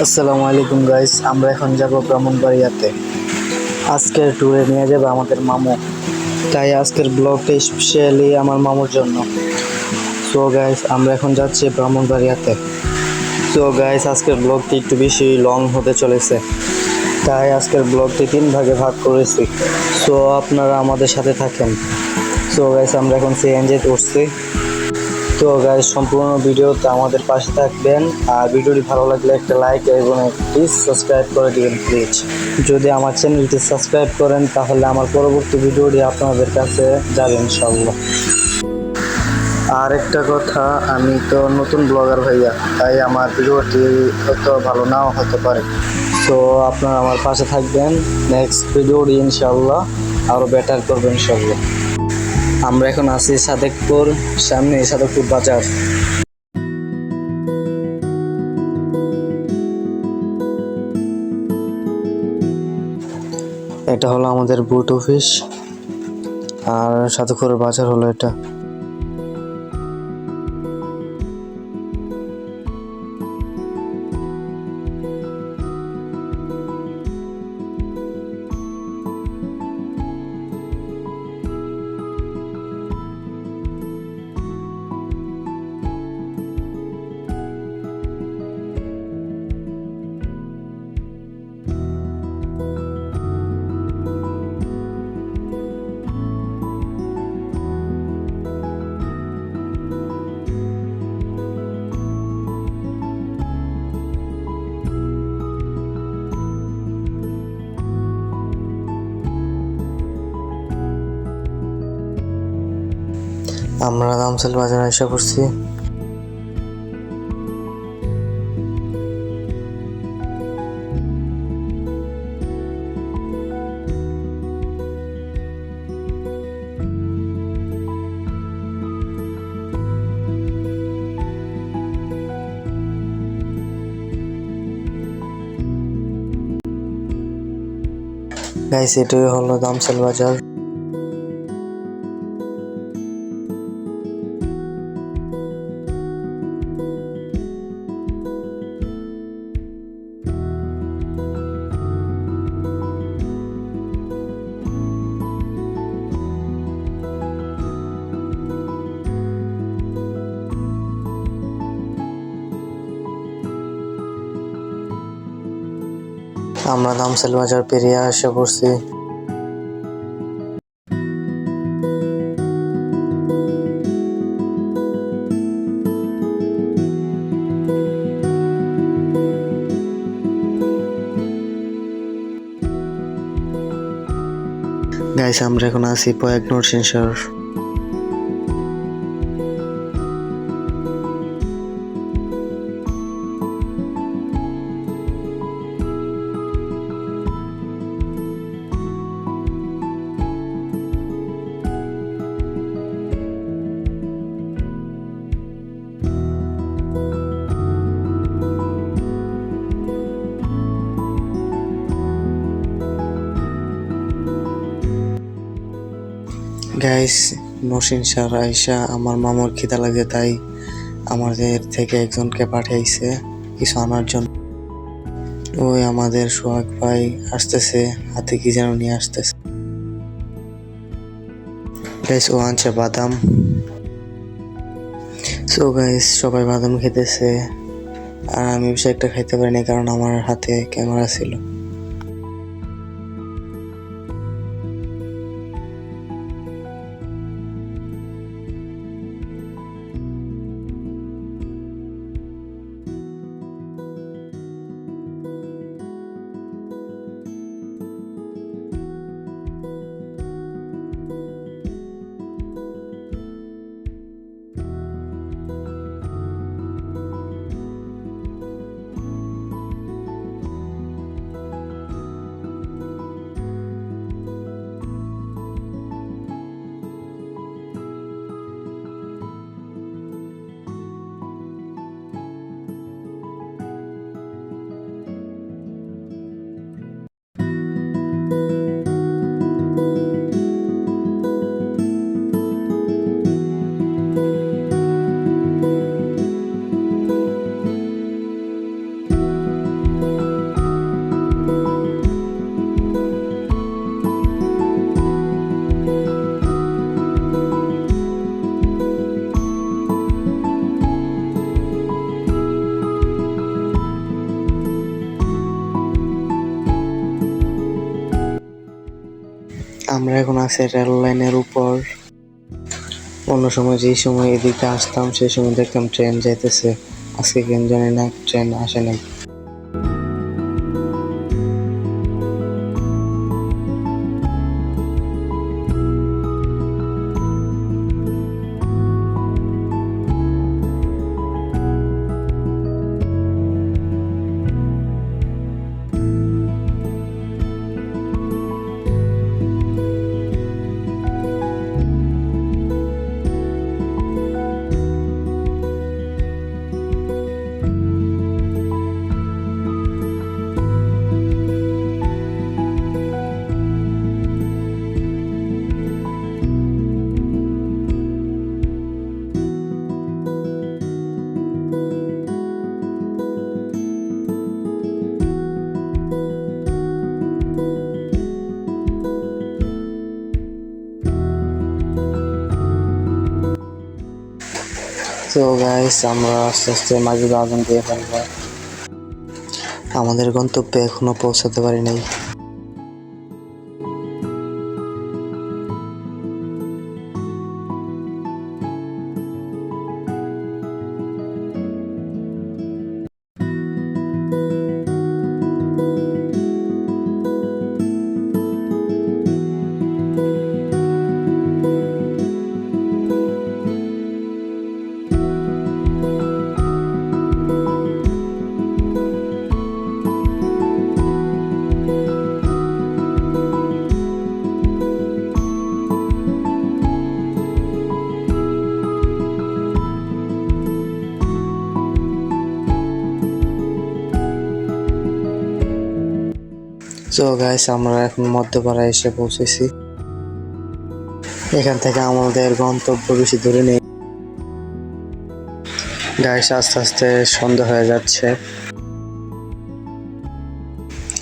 আসসালামু আলাইকুম গাইস আমরা এখন যাব ব্রাহ্মণবাড়িয়াতে। আজকের ট্যুরে নিয়ে যাবে আমাদের মামু। তাই আজকের ব্লগটা স্পেশালি আমার মামুর জন্য। সো গাইস আমরা এখন যাচ্ছি ব্রাহ্মণবাড়িয়াতে। সো গাইস আজকের ব্লগটি একটু বেশি লং হতে চলেছে। তাই আজকের ব্লগটি তিন ভাগে ভাগ করেছি। সো আপনারা আমাদের সাথে থাকেন। সো গাইস আমরা এখন সিএনজিতে উঠছি। তো গাইজ সম্পূর্ণ ভিডিওতে আমাদের পাশে থাকবেন। আর ভিডিওটি ভালো লাগলে একটা লাইক এবং প্লিজ সাবস্ক্রাইব করে দিবেন প্লিজ যদি আমার চ্যানেলটি সাবস্ক্রাইব করেন, তাহলে আমার পরবর্তী ভিডিওটি আপনাদের কাছে যাবে ইনশাল্লাহ আর একটা কথা, আমি তো নতুন ব্লগার ভাইয়া, তাই আমার ভিডিওটি হয়তো ভালো নাও হতে পারে। তো আপনারা আমার পাশে থাকবেন। নেক্সট ভিডিওটি ইনশাল্লাহ আরও বেটার করবেন ইনশাল্লাহ আমরা এখন আছি সাদেকপুর, সামনে সাদেকপুর বাজার। এটা হলো আমাদের বুট অফিস আর সাদেকপুরের বাজার হলো এটা। আমরা রামসাল বাজারে এসে পড়ছি। গাইস এটাই হলো দামসাল বাজার। আমরা দামসাল বাজার পেরিয়ে এসে পড়ছি গাইস আমরা এখন আছি পয়াগ নরসিংসর। গাইস নসিন স্যার আইসা আমার মামুর খিদা লাগে, তাই আমাদের থেকে একজনকে পাঠাইছে কিছু আনার জন্য। ওই আমাদের সোহাগ ভাই আসতেছে, হাতে কি যেন নিয়ে আসতেছে। গাইস ও আনছে বাদাম। সো গাইস সবাই বাদাম খেতেছে। আর আমি বিষয় একটা খাইতে পারিনি, কারণ আমার হাতে ক্যামেরা ছিল। আমরা এখন আছি রেল লাইনের উপর। অন্য সময় যেই সময় এদিকে আসতাম, সেই সময় দেখতাম ট্রেন যাইতেছে। আজকে কেন জানি না ট্রেন আসে নাই। তো গাইস আমরা আস্তে আস্তে মাঝে দিয়ে ফেলব আমাদের গন্তব্যে এখনও পৌঁছাতে পারি নাই তো গাইস আমরা এখন মধ্যপাড়ায় এসে পৌঁছেছি। এখান থেকে আমাদের গন্তব্য বেশি দূরে নেই। গাইস আস্তে আস্তে সন্ধ্যা হয়ে যাচ্ছে।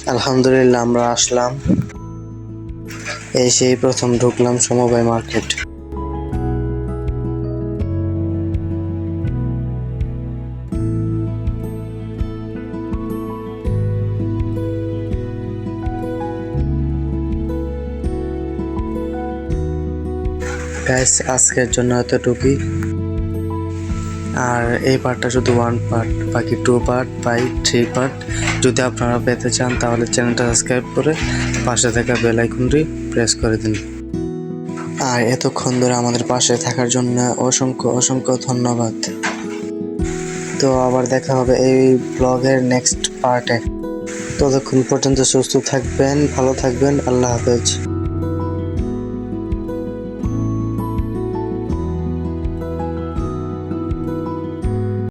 আলহামদুলিল্লাহ, আমরা আসলাম। এসেই সেই প্রথম ঢুকলাম সমবায় মার্কেট। গাইস আজকের জন্য এতটুকুই। আর এই পার্টটা শুধু ওয়ান পার্ট বাকি two part by three part যদি আপনারা পেতে চান, তাহলে চ্যানেলটা সাবস্ক্রাইব করে পাশে থাকা বেল আইকনটি প্রেস করে দিন। আর এতক্ষণ ধরে আমাদের পাশে থাকার জন্য অসংখ্য অসংখ্য ধন্যবাদ। তো আবার দেখা হবে এই ব্লগের নেক্সট পার্টে ততক্ষণ পর্যন্ত সুস্থ থাকবেন, ভালো থাকবেন, আল্লাহ হাফেজ।